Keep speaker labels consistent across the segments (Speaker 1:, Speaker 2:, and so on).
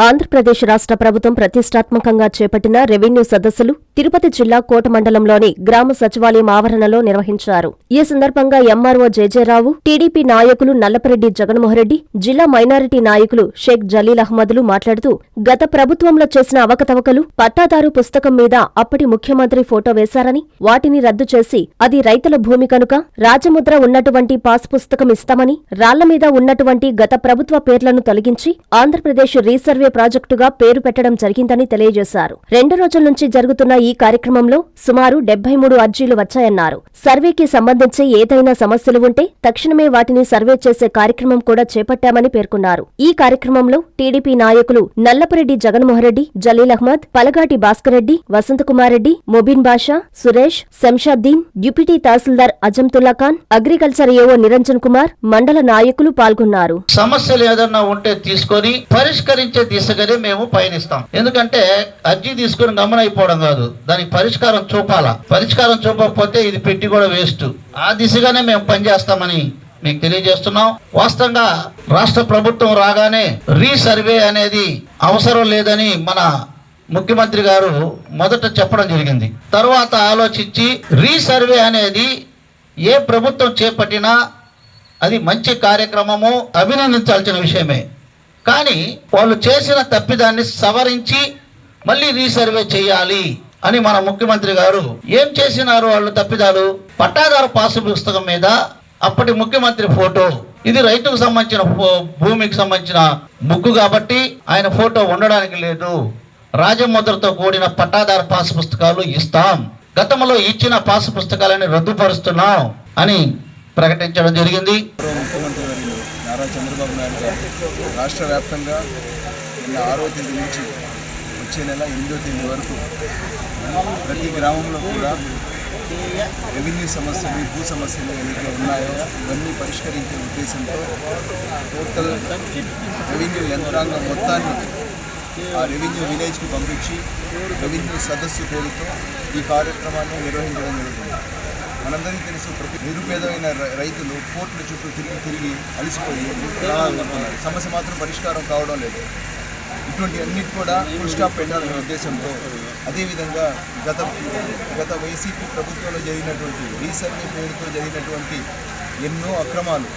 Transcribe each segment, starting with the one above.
Speaker 1: ఆంధ్రప్రదేశ్ రాష్ట్ర ప్రభుత్వం ప్రతిష్టాత్మకంగా చేపట్టిన రెవెన్యూ సదస్సులు తిరుపతి జిల్లా కోట మండలంలోని గ్రామ సచివాలయం ఆవరణలో నిర్వహించారు. ఈ సందర్భంగా ఎంఆర్ఓ జేజేరావు టీడీపీ నాయకులు నల్లపరెడ్డి జగన్మోహన్రెడ్డి జిల్లా మైనారిటీ నాయకులు షేక్ జలీల్ అహ్మద్లు మాట్లాడుతూ గత ప్రభుత్వంలో చేసిన అవకతవకలు పట్టాదారు పుస్తకం మీద అప్పటి ముఖ్యమంత్రి ఫోటో వేశారని వాటిని రద్దు చేసి అది రైతుల భూమి కనుక రాజముద్ర ఉన్నటువంటి పాస్ పుస్తకం ఇస్తామని రాళ్ళ మీద ఉన్నటువంటి గత ప్రభుత్వ పేర్లను తొలగించి ఆంధ్రప్రదేశ్ రీసర్వే ప్రాజెక్టుగా పేరు పెట్టడం జరిగిందని తెలియజేశారు. రెండు రోజుల నుంచి జరుగుతున్న ఈ కార్యక్రమంలో సుమారు డెబ్బై మూడు అర్జీలు వచ్చాయన్నారు. సర్వేకి సంబంధించి ఏదైనా సమస్యలు ఉంటే తక్షణమే వాటిని సర్వే చేసే కార్యక్రమం కూడా చేపట్టామని పేర్కొన్నారు. ఈ కార్యక్రమంలో టీడీపీ నాయకులు Nallapareddy Jaganmohanreddy Jaleel Ahmed Palagati Bhaskarreddy Vasanthakumareddy Mobin Basha Suresh Shamshaddin deputy tahsildar Azamtullah Khan agriculture AO Niranjan Kumar మండల నాయకులు పాల్గొన్నారు.
Speaker 2: సమస్యలు ఏదన్నా ఉంటే తీసుకొని పరిష్కరించే దిశగానే మేము పయనిస్తాం. ఎందుకంటే అర్జీ తీసుకొని గమనైపోవడం కాదు. దానికి పరిష్కారం చూపాలా. పరిష్కారం చూపకపోతే ఇది పెట్టి కూడా వేస్ట్. ఆ దిశగానే మేము పనిచేస్తామని మీకు తెలియజేస్తున్నాం. వాస్తవంగా రాష్ట్ర ప్రభుత్వం రాగానే రీసర్వే అనేది అవసరం లేదని మన ముఖ్యమంత్రి గారు మొదట చెప్పడం జరిగింది. తర్వాత ఆలోచించి రీసర్వే అనేది ఏ ప్రభుత్వం చేపట్టినా అది మంచి కార్యక్రమము అభినందించాల్సిన విషయమే. కానీ వాళ్ళు చేసిన తప్పిదాన్ని సవరించి మళ్ళీ రీసర్వే చేయాలి అని మన ముఖ్యమంత్రి గారు ఏం చేసినారు వాళ్ళు తప్పిదాలు? పట్టాదారు పాసు పుస్తకం మీద అప్పటి ముఖ్యమంత్రి ఫోటో. ఇది రైతుకు సంబంధించిన భూమికి సంబంధించిన బుక్ కాబట్టి ఆయన ఫోటో ఉండడానికి లేదు. రాజముద్రతో కూడిన పట్టాదారు పాసు పుస్తకాలు ఇస్తాం. గతంలో ఇచ్చిన పాసు పుస్తకాలని రద్దుపరుస్తున్నాం అని ప్రకటించడం జరిగింది.
Speaker 3: ముఖ్యమంత్రి నారా చంద్రబాబు నాయుడు గారు రాష్ట్ర వ్యాప్తంగా నిన్న ఆరో తేదీ నుంచి వచ్చే నెల ఎనిమిదో తేదీ వరకు ప్రతి గ్రామంలో కూడా రెవెన్యూ సమస్యలు భూ సమస్యలు ఏవైతే ఉన్నాయో ఇవన్నీ పరిష్కరించే ఉద్దేశంతో టోటల్ రెవెన్యూ యంత్రాంగం మొత్తాన్ని ఆ రెవెన్యూ విలేజ్కి పంపించి రెవెన్యూ సదస్సు పేరుతో ఈ కార్యక్రమాన్ని నిర్వహించడం జరుగుతుంది. మనందరికీ తెలుసు ప్రతి నిరుపేదమైన రైతులు కోర్టుల చుట్టూ తిరిగి తిరిగి అలసిపోయి సమస్య మాత్రం పరిష్కారం కావడం లేదు. ఇటువంటి అన్నిటి కూడా ఫుల్ స్టాప్ పెట్టాలనే ఉద్దేశంతో అదేవిధంగా గత గత వైసీపీ ప్రభుత్వంలో జరిగినటువంటి రీసర్వే పేరుతో జరిగినటువంటి ఎన్నో అక్రమాలు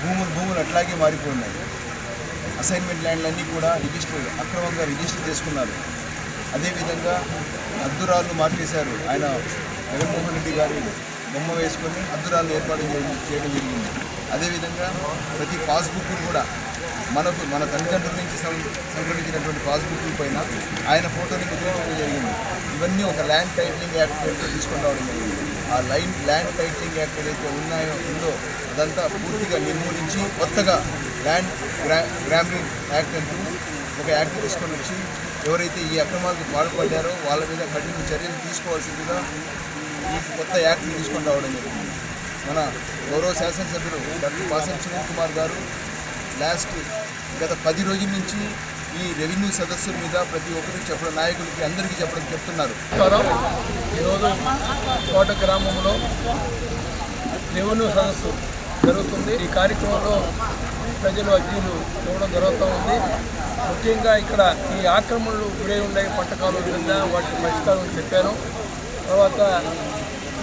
Speaker 3: భూములు భూములు అట్లాగే మారిపోయినాయి. అసైన్మెంట్ ల్యాండ్లన్నీ కూడా రిజిస్టర్ అక్రమంగా రిజిస్టర్ చేసుకున్నారు. అదేవిధంగా అద్దురాళ్ళు మార్చేశారు. ఆయన జగన్మోహన్ రెడ్డి గారి బొమ్మ వేసుకొని అద్దురాలు ఏర్పాటు చేయడం చేయడం జరిగింది. అదేవిధంగా ప్రతి పాస్బుక్ కూడా మనకు మన తల్లిదండ్రుల నుంచి సం- పాస్బుక్ పైన ఆయన ఫోటోని ముద్రించడం జరిగింది. ఇవన్నీ ఒక ల్యాండ్ టైటిలింగ్ యాక్ట్ పేరుతో తీసుకొని రావడం జరిగింది. ఆ లైన్ ల్యాండ్ టైటిలింగ్ యాక్ట్ ఏదైతే ఉన్నాయో ఉందో అదంతా పూర్తిగా నిర్మూలించి కొత్తగా ల్యాండ్ గ్రా గ్రామరింగ్ యాక్ట్ అంటూ ఒక యాక్ట్ తీసుకొని వచ్చి ఎవరైతే ఈ అక్రమాలకు పాల్పడ్డారో వాళ్ళ మీద కఠిన చర్యలు తీసుకోవాల్సిందిగా కొత్త యాక్ట్ తీసుకొని రావడం జరిగింది. మన గౌరవ శాసనసభ్యుడు డాక్టర్ పాసం సునీల్ కుమార్ గారు లాస్ట్ గత పది రోజుల నుంచి ఈ రెవెన్యూ సదస్సుల మీద ప్రతి ఒక్కరికి చెప్పడం నాయకులకి అందరికీ చెప్పడం చెప్తున్నారు.
Speaker 4: ఈరోజు కోట గ్రామంలో రెవెన్యూ సదస్సు జరుగుతుంది. ఈ కార్యక్రమంలో ప్రజలు అర్జీలు ఇవ్వడం జరుగుతూ ఉంది. ముఖ్యంగా ఇక్కడ ఈ ఆక్రమణలు గురై ఉండే పట్టకాలు కింద వాటి పరిష్కారం చెప్పాను. తర్వాత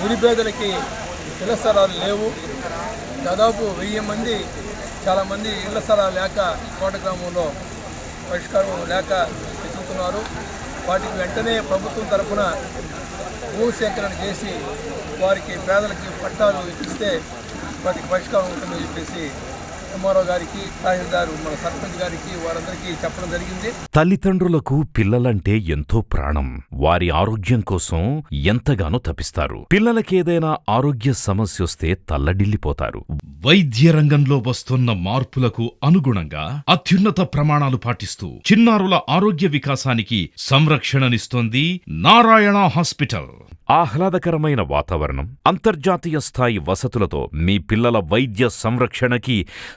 Speaker 4: నిరుపేదలకి ఇళ్ళ స్థలాలు లేవు. దాదాపు వెయ్యి మంది చాలామంది ఇళ్ళ స్థలాలు లేక కోట గ్రామంలో పరిష్కారం లేక ఎదుగుతున్నారు వాటికి వెంటనే ప్రభుత్వం తరఫున భూసేకరణ చేసి వారికి పేదలకి పట్టాలు ఇప్పిస్తే వాటికి పరిష్కారం ఉంటుందని చెప్పేసి ఎంఆర్ఓ గారికి తహసీల్దారు మన సర్పంచ్ గారికి వారందరికీ చెప్పడం జరిగింది.
Speaker 5: తల్లిదండ్రులకు పిల్లలంటే ఎంతో ప్రాణం. వారి ఆరోగ్యం కోసం ఎంతగానో తపిస్తారు. పిల్లలకేదైనా ఆరోగ్య సమస్యొస్తే తల్లడిల్లిపోతారు. వైద్య రంగంలో వస్తున్న మార్పులకు అనుగుణంగా అత్యున్నత ప్రమాణాలు పాటిస్తూ చిన్నారుల ఆరోగ్య వికాసానికి సంరక్షణనిస్తోంది నారాయణ హాస్పిటల్. ఆహ్లాదకరమైన వాతావరణం అంతర్జాతీయ స్థాయి వసతులతో మీ పిల్లల వైద్య సంరక్షణకి